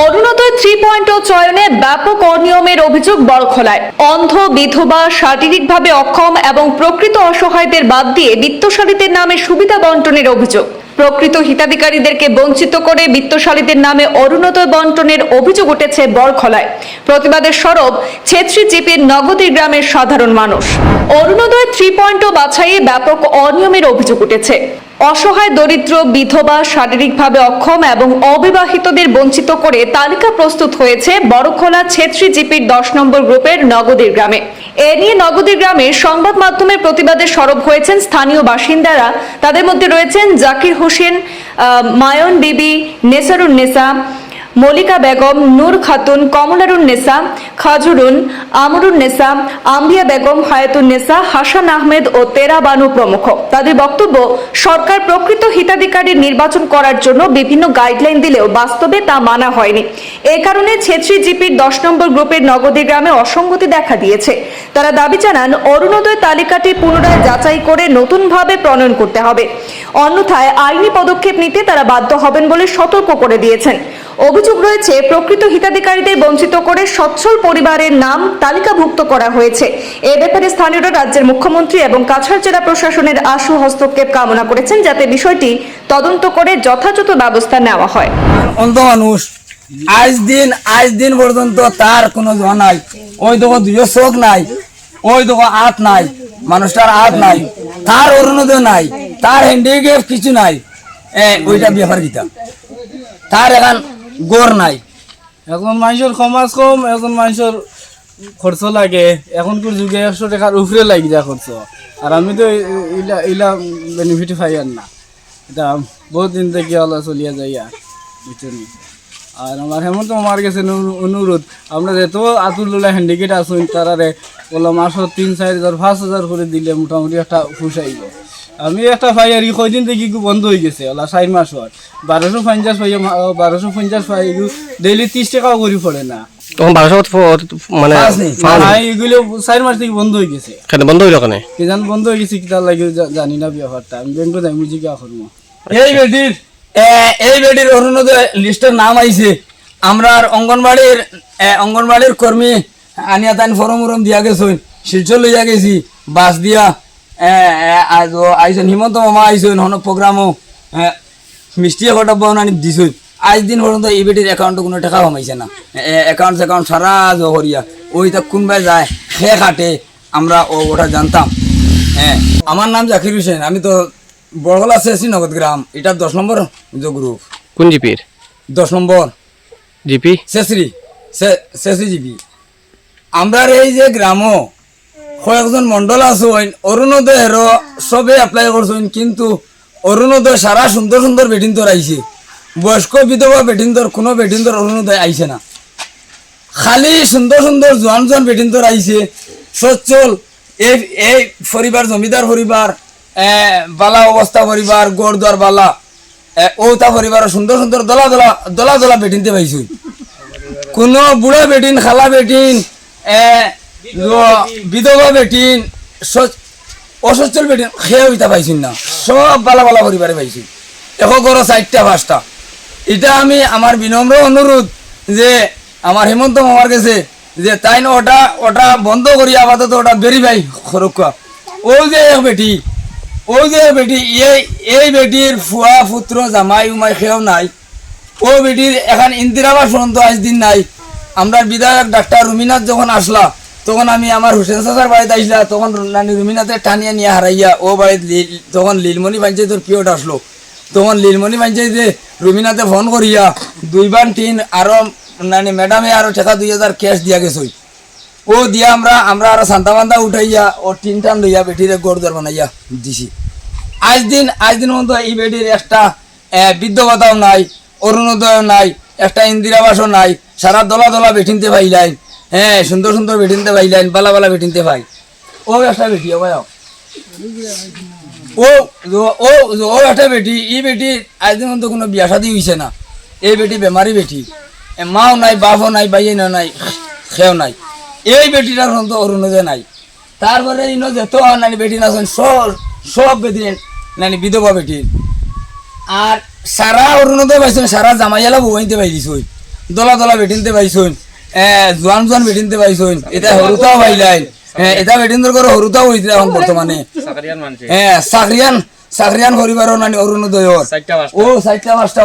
অরুণোদয় three point চয়নে ব্যাপক অনিয়মের অভিযোগ বড়খলায়। অন্ধ, বিধবা, শারীরিকভাবে অক্ষম এবং প্রকৃত অসহায়দের বাদ দিয়ে বিত্তশালীদের নামে সুবিধা বন্টনের অভিযোগ। প্রকৃত হিতাধিকারীদেরকে বঞ্চিত করে বিত্তশালীদের নামে অরুণোদয় বন্টনের অভিযোগ উঠেছে বড়খলায়। প্রতিবাদের সরব ছেত্রী জিপির নগদী গ্রামের সাধারণ মানুষ। অরুণোদয় থ্রি পয়েন্ট বাছাইয়ে ব্যাপক অনিয়মের অভিযোগ উঠেছে। অসহায়, দরিদ্র, বিধবা, শারীরিকভাবে অক্ষম এবং অবিবাহিতদের বঞ্চিত করে তালিকা প্রস্তুত হয়েছে বড়খোলা ছেত্রী জিপির দশ নম্বর গ্রুপের নগদীর গ্রামে। এ নিয়ে নগদীর গ্রামে সংবাদ মাধ্যমের প্রতিবাদে সরব হয়েছেন স্থানীয় বাসিন্দারা। তাদের মধ্যে রয়েছেন জাকির হোসেন মায়ন বিবি, নেসারুন নেসা মলিকা বেগম, নূর খাতুন কমলারুন নেসা খাজুরুন আমরুন নেসা আম্বিয়া বেগম হায়াতুন নেসা হাসান আহমেদ ও তেরা বানু প্রমুখ। তাদের বক্তব্য, সরকার প্রকৃত হিতাধিকারী নির্বাচন করার জন্য বিভিন্ন গাইডলাইন দিলেও বাস্তবে তা মানা হয়নি। এ কারণে ছেত্রী জিপির দশ নম্বর গ্রুপের নগদী গ্রামে অসঙ্গতি দেখা দিয়েছে। তারা দাবি জানান, অরুণোদয় তালিকাটি পুনরায় যাচাই করে নতুনভাবে প্রণয়ন করতে হবে। অন্যথায় আইনি পদক্ষেপ নিতে তারা বাধ্য হবেন বলে সতর্ক করে দিয়েছেন। অভিযোগ রয়েছে, প্রকৃত হিতাধিকারীদের বঞ্চিত করে সচ্ছল পরিবারের নাম তালিকাভুক্ত করা হয়েছে। এ ব্যাপারে স্থানীয়রা রাজ্যের মুখ্যমন্ত্রী এবং কাছাড় জেলা প্রশাসনের আশু হস্তক্ষেপ কামনা করেছেন, যাতে বিষয়টি তদন্ত করে যথাযথ ব্যবস্থা নেওয়া হয়। অন্ধ মানুষ, আজ দিন আজ দিন পর্যন্ত তার কোনো নাই, ওই দেখো চোখ নাই, ওই দেখো হাত নাই, মানুষটার হাত নাই, তার অরুণোদয় নাই, তার হ্যান্ডিক্যাপ কিছু নাই। ওইটা ব্যাপার গীতা। তার এখন গোর নাই। এখন মানুষের সমাজ কম, এখন মানুষের খরচ লাগে। এখনকার যুগে একশো টাকার উপরে লাগি যায় খরচ। আর আমি তো ইলা ইলা বেনিফিট পাই আর না। এটা বহুত দিন থেকে হলো চলিয়া যাই আর বুঝছেন আর আমার হেমন্ত আমার কাছে অনুরোধ, আমরা যেহেতু আতুল্লা হ্যান্ডিকেট আসুন তারারে বলল মাসত তিন, চার হাজার, পাঁচ হাজার করে দিলে মোটামুটি একটা আইব। আমি একটা পাই আর কি কয়দিন থেকে বন্ধ হয়ে গেছে? ওলা চার মাস হওয়ার বারোশো পঞ্চাশ পাই বারোশো পঞ্চাশ পাই ডেইলি ত্রিশ টাকাও করে পড়ে না। তখন বারোশো মানে এগুলো চার মাস থেকে বন্ধ হয়ে গেছে। কেন বন্ধ হইল কেন? কি জান বন্ধ হয়ে গেছে কিতার লাগে জানি না ব্যাপারটা। আমি ব্যাংকে যাই বুঝি কা করব। এই বেটির এই বেটির অরুণোদয় লিস্টের নাম আইছে। আমরা অঙ্গনবাড়ির অঙ্গনবাড়ির কর্মী আনিয়া তান ফরম উরম দিয়া গেছুন শিলচর লইয়া গেছি। বাস দিয়া। আইসন হিমন্ত মামা আইসন হন প্রোগ্রামও মিষ্টি একটা বনানি দিছুন আজ দিন পর্যন্ত এই বেটির অ্যাকাউন্টে কোনো টাকা কমাইছে না। অ্যাকাউন্ট অ্যাকাউন্ট সারা জহরিয়া ওই তা কোনবাই যায় সে কাটে আমরা ও ওটা জানতাম। হ্যাঁ আমার নাম জাকির হোসেন আমি তো বড়গলা শেষি নগদ গ্রাম এটা দশ নম্বর যে গ্রুপ কোন জিপির দশ নম্বর জিপি? শেষরি শেষরি জিবি আমরা এই যে গ্রামও কয়েকজন মন্ডল আছেন অরুণোদয়ের সবে এপ্লাই করছেন কিন্তু অরুণোদয় সারা সুন্দর সুন্দর বেটিন্তর আইছে বয়স্ক বিধবা বেটিন্তর কোনো বেটিন্তর অরুণোদয় আইছে না। খালি সুন্দর সুন্দর জোয়ান জোয়ান বেটিন্তর আইছে সচ্ছল, এই এই পরিবার জমিদার পরিবার বালা অবস্থা পরিবার গড় দুয়ার বালা ওটা পরিবার সুন্দর সুন্দর দলা দলা দলা দলা বেটিনতে পাইছো। কোনো বুড়া বেটিন খালা বেটিন বিধবা বেটিন অসচ্ছল বেটিন খেয়ে ওইটা পাইছি না। সব বালা বালা পরিবারে পাইছি এশ গড় চারটা পাঁচটা। এটা আমি আমার বিনম্র অনুরোধ যে আমার হেমন্ত মামার কাছে যে তাই না ওটা ওটা বন্ধ করি আপাতত ওটা বেরিবাই খরকা ও যে বেটি ও যে বেটি, এই এই বেটির ফুয়া পুত্র জামাই, উমাই খেয়েও নাই। ও বেটির এখন ইন্দিরাবাস পর্যন্ত আজ দিন নাই। আমরা বিধায়ক ডাক্তার রুমিনাথ যখন আসলা তখন আমি আমার হুসেন চাচার বাড়িতে আসলা, তখন নানি রুমিনাথের টানিয়া নিয়ে হারাইয়া ও বাড়িতে তখন লীলমণি পঞ্চায়েতের পিওট আসলো। তখন লীলমণি পঞ্চায়েতে রুমিনাথে ফোন করিয়া দুইবার তিন, আরও নানি ম্যাডামে আরও টাকা দুই হাজার ক্যাশ দিয়া গেছই। ও দিয়া আমরা আমরা আরও সান্তা বান্দা উঠাইয়া, ও টিন টান লইয়া বেটিরে গড় দর বানাইয়া দিছি। আজ দিন আজ দিন মতো এই বেটির একটা বৃদ্ধ ভাতাও নাই অরুণোদয় নাই, একটা ইন্দিরাবাসও নাই, সারা দলা দলা বেঠিনতে পাইলাইন হ্যাঁ সুন্দর সুন্দর ভাই, লাইন বালা বালা বেঠিনতে ভাই। ও একটা বেটি ও। ভাই ও, ও- ও একটা বেটি, ই বেটি আজ মতো কোনো বিয়া শাদি হইছে না। এই বেটি বেমারি বেটি। মাও নাই, বাপও নাই বাইয়ে নাই খেও নাই। এই বেটিটার মতো অরুণোদয় নাই। তারপরে ইনো যত, নানি বেটি আছেন সব সব বেটি নানি বিধবা বেটি আর সারা অরুণোদয় পাইছেন, সারা জামাইয়ালা বউয়াইতে পাই দিছ দলা দলা বেটিনতে পাইছুন। জোয়ান বেটিনতে পাইছুন এটা পাইলাই। হইছে এখন হ্যাঁ নানি পাঁচটা।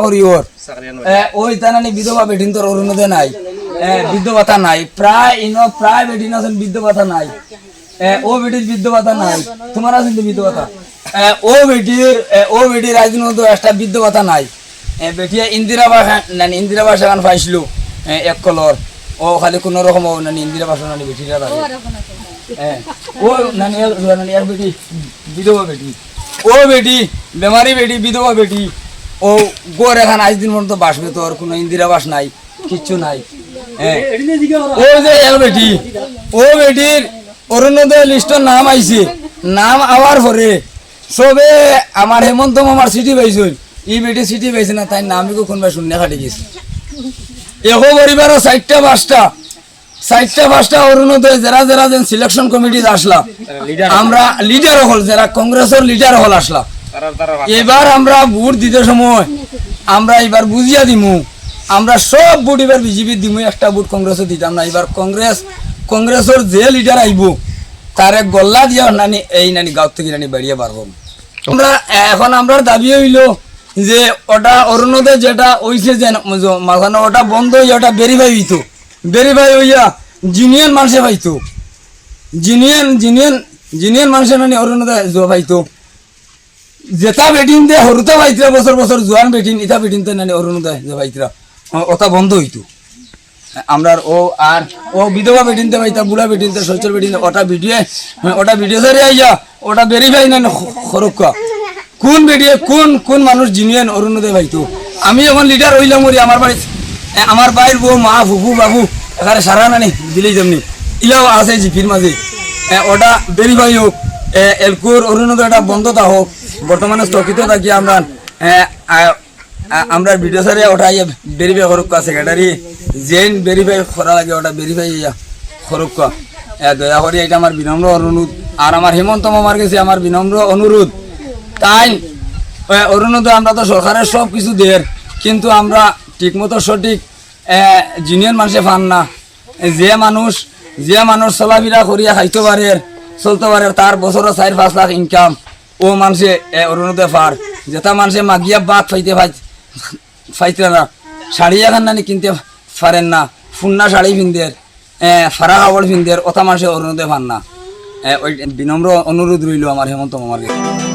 বিধবা বেটিন নাই। বৃদ্ধ ভাতা নাই। প্রায় ইনো প্রায় বেটিন বৃদ্ধ ভাতা নাই। এ, ও বেটির বৃদ্ধ ভাতা নাই। তোমার আছেন তো বৃদ্ধ ভাতা ও বেটির ও বেটির আইদিন তো একটা বৃদ্ধ ভাতা নাই। বেটিয়া ইন্দিরা বাস নানি ইন্দিরা বাস এখন পাইছিল। এক কলর ও খালি কোনো রকম ও নানি ইন্দিরা বাস নানি লাগে হ্যাঁ, ও নানি নানি এক বেটি বিধবা বেটি। ও বেটি বেমারি বেটি বিধবা বেটি। ও গোর এখন আজ দিন পর্যন্ত বাসবে তোর কোনো ইন্দিরা বাস নাই কিচ্ছু নাই। হ্যাঁ। ও যে বেটি ও বেটির অরুণোদয় লিস্টের নাম আইছে নাম আওয়ার পরে সবে আমার হেমন্ত মামার সিটি পাইছিল। ই বেটি সিটি পাইছে না তাই নামই কোনবা শূন্য খাটি গেছে এগো পরিবারও চারটা পাঁচটা। চারটা পাঁচটা অরুণোদয় যারা যারা যেন সিলেকশন কমিটি আসলা আমরা লিডার হল যারা কংগ্রেসের লিডার হল আসলা এবার আমরা ভোট দিতে সময় আমরা এবার বুঝিয়া দিমু। আমরা সব ভোট এবার বিজেপি দিমু একটা ভোট কংগ্রেসে দিতাম না। এবার কংগ্রেস কংগ্রেসের যে লিডার আইব তারে গল্লা দিয়া নানি এই নানি গাঁও থেকে নানি বেরিয়ে পারব আমরা এখন আমরা দাবি হইল যে ওটা অরুণোদয় যেটা হইছে যে মাঝানো ওটা বন্ধ হইয়া ওটা ভেরিফাই হইতো। ভেরিফাই হইয়া জিনিয়ান মানুষে পাইতো জিনিয়ান জিনিয়ান জিনিয়ান মানুষের মানে অরুণোদয় জোয়া পাইতো যেটা বেটিন দে হরুতা পাইতরা বছর বছর জোয়ান বেটিন, ইটা বেটিন তে নানি অরুণোদয় যে পাইতরা ওটা বন্ধ হইতো। আমরা ও আর, ও বিধবা বেটিনতে পাইতা বুড়া বেটিনতে শৈচর বেটিনতে ওটা ভিডিও ওটা ভিডিও সারি আইয়া, ওটা ভেরিফাই না খরক্কা। কোন বেডিয়ে কোন কোন মানুষ জিনিয়ান অরুণোদয় পাইতো আমি যখন লিডার হইলাম ওরি আমার বাড়ি আমার বাড়ির বউ মা ফুফু বাবু এখানে সারা নানি দিলেই তেমনি ইলাও আছে জিপির মাঝে। ওটা ভেরিফাই হোক এ, এলকুর অরুণোদয়টা বন্ধ তা হোক বর্তমানে স্থগিত থাকি আমরা আমরা ভিডিও সারে ওটা ইয়ে ভেরিফাই করুক সেক্রেটারি জেন ভেরিফাই করা লাগে ওটা ভেরিফাই ইয়া করুক দয়া করে এটা আমার বিনম্র অনুরোধ। আর আমার হেমন্ত মামার কাছে আমার বিনম্র অনুরোধ। তাই অরুণোদয়, আমরা তো সরকারের সব কিছু দের কিন্তু আমরা ঠিকমতো সঠিক জিনিয়ন মানুষে পান না। যে মানুষ যে মানুষ চলাফেরা করিয়া খাইতে পারে, চলতে পারে, তার বছরও চার পাঁচ লাখ ইনকাম ও মানুষে অরুণোদয় পার যেটা মানুষে মাগিয়া বাদ ফাইতে ফাই ফাইতে না, শাড়ি এখন কিনতে পারেন না, ফুন্না শাড়ি পিনদের ফারা কাপড় পিনদের ওটা মানুষে অরুণোদয় পান না। ওই বিনম্র অনুরোধ রইল আমার হেমন্ত মামার কাছে।